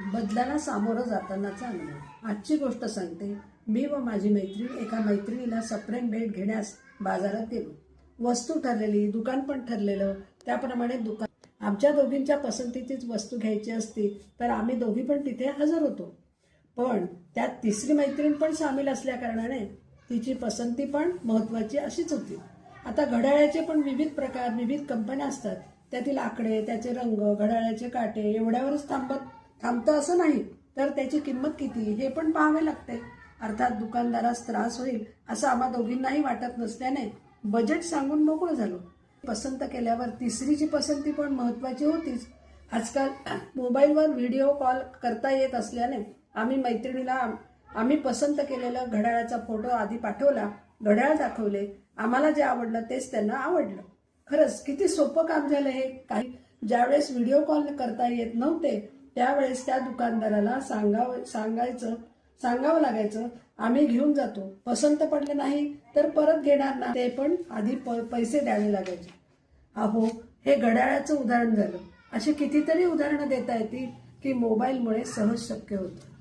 बदलाला सामोरं जातानाचा अनुभव. आजची गोष्ट सांगते मी व माझी मैत्रीण एका मैत्रिणीला सप्रेम भेट घेण्यास बाजारात गेलो. वस्तू ठरलेली दुकान पण ठरलेलं त्याप्रमाणे दुकान. आमच्या दोघींच्या पसंतीचीच वस्तू घ्यायची असती तर आम्ही दोघी पण तिथे हजर होतो. पण त्यात तिसरी मैत्रीण पण सामील असल्याकारणाने तिची पसंती पण महत्वाची अशीच होती. आता घड्याळाचे पण विविध प्रकार विविध कंपन्या असतात. त्यातील आकडे त्याचे रंग घड्याळाचे काटे एवढ्यावरच थांबत थांबतं असं नाही तर त्याची किंमत किती? हे पण पाहावे लागते. अर्थात दुकानदारास त्रास होईल असं आम्हा दोघींनाही वाटत नसल्याने बजेट सांगून मोकळं झालो. पसंत केल्यावर तिसरीची पसंती पण महत्वाची होतीच. आजकाल मोबाईलवर व्हिडिओ कॉल करता येत असल्याने आम्ही मैत्रिणीला आम्ही पसंत केलेलं घड्याळाचा फोटो आधी पाठवला घड्याळ दाखवले. आम्हाला जे आवडलं तेच त्यांना आवडलं. खरंच किती सोपं काम झालं हे. काही ज्यावेळेस व्हिडिओ कॉल करता येत नव्हते त्यावेळेस त्या दुकानदाराला सांगावं सांगायचं सांगावं लागायचं आम्ही घेऊन जातो. पसंत पडले नाही तर परत घेणार ना. ते पण आधी प पैसे द्यावे लागायचे. अहो हे घड्याळाचं उदाहरण झालं. अशी कितीतरी उदाहरणं देता येतील की मोबाईलमुळे सहज शक्य होतं.